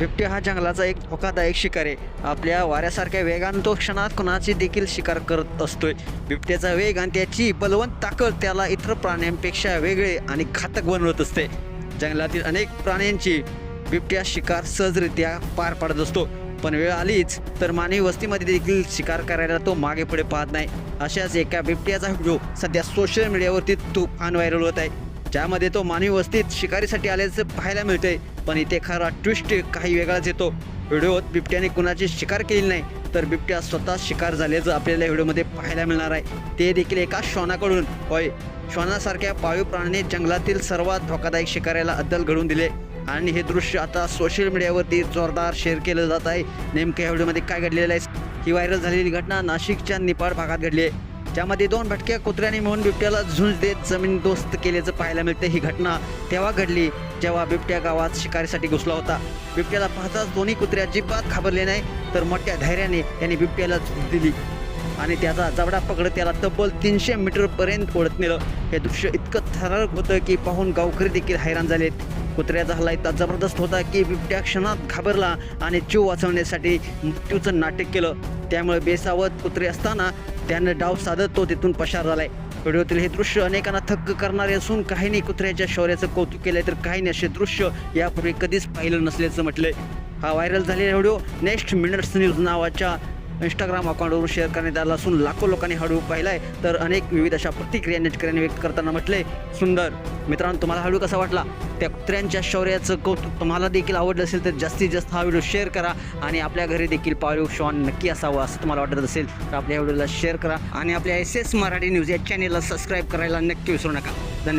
बिबट्या हा जंगलाचा एक धोकादायक शिकार आहे. आपल्या वाऱ्यासारख्या वेगानं तो क्षणात कुणाची देखील शिकार करत असतोय. बिबट्याचा वेग आणि त्याची बलवंत ताकद त्याला इतर प्राण्यांपेक्षा वेगळे आणि घातक बनवत असते. जंगलातील अनेक प्राण्यांची बिबट्या शिकार सहजरित्या पार पाडत असतो. पण वेळ आलीच तर मानवी वस्तीमध्ये देखील शिकार करायला तो मागे पुढे पाहत नाही. अशाच एका बिबट्याचा व्हिडिओ सध्या सोशल मीडियावरती तुफान व्हायरल होत आहे. ज्यामध्ये तो मानवी वस्तीत शिकारीसाठी आल्याचं पाहायला मिळतंय. पण इथे खरा ट्विस्ट काही वेगळाच येतो. व्हिडिओत बिबट्याने कुणाची शिकार केली नाही तर बिबट्या स्वतः शिकार झाल्याचं आपल्याला व्हिडिओमध्ये पाहायला मिळणार आहे. ते देखील एका श्वानाकडून. होय श्वानासारख्या पाळीव प्राण्याने जंगलातील सर्वात धोकादायक शिकाऱ्याला अद्दल घडवून दिले. आणि हे दृश्य आता सोशल मीडियावरती जोरदार शेअर केलं जात आहे. नेमक्या व्हिडिओमध्ये काय घडलेलं आहे? ही व्हायरल झालेली घटना नाशिकच्या निपाड भागात घडली आहे. ज्यामध्ये दोन भटक्या कुत्र्यांनी मिळून बिबट्याला झुंज देत जमीन दोस्त केल्याचं पाहायला मिळते. ही घटना तेव्हा घडली जेव्हा बिबट्या गावात शिकारीसाठी घुसला होता. बिबट्याला पाहताच दोन्ही कुत्रे अजिबात घाबरले नाही तर मोठ्या धैर्याने त्यांनी बिबट्याला झुंज दिली. आणि त्याचा जबडा पकडत त्याला तब्बल तीनशे मीटरपर्यंत ओढत नेलं. हे दृश्य इतकं थरारक होतं की पाहून गावकरी देखील हैराण झालेत. कुत्र्याचा हल्ला इतका जबरदस्त होता की बिबट्या क्षणात घाबरला आणि जीव वाचवण्यासाठी मृत्यूचं नाटक केलं. त्यामुळे बेसावत कुत्रे असताना त्यानं डाव साधत तो तिथून पशार झालाय. व्हिडिओतील हे दृश्य अनेकांना थक्क करणारे असून काहींनी कुत्र्याच्या शौर्याचं कौतुक केलंय तर काहींनी असे दृश्य यापूर्वी कधीच पाहिलं नसल्याचं म्हटलंय. हा व्हायरल झालेला व्हिडिओ नेक्स्ट मिनर्स न्यूज नावाच्या इंस्टाग्राम अकाउंटवरून शेअर करण्यात आला असून लाखो लोकांनी हळू व्हिडिओ पाहिलाय. तर अनेक विविध अशा प्रतिक्रिया नेटकऱ्यांनी व्यक्त करताना म्हटले सुंदर मित्रांनो तुम्हाला हळू कसा वाटला? त्या कुत्र्यांच्या शौर्याचं कौतुक तुम्हाला देखील आवडलं असेल तर जास्तीत जास्त हा व्हिडिओ शेअर करा आणि आपल्या घरी देखील पाळीव श्वान नक्की असावा असं तुम्हाला वाटत असेल तर आपल्या व्हिडिओला शेअर करा आणि आपल्या एस एस मराठी न्यूज या चॅनेलला सबस्क्राईब करायला नक्की विसरू नका. धन्यवाद.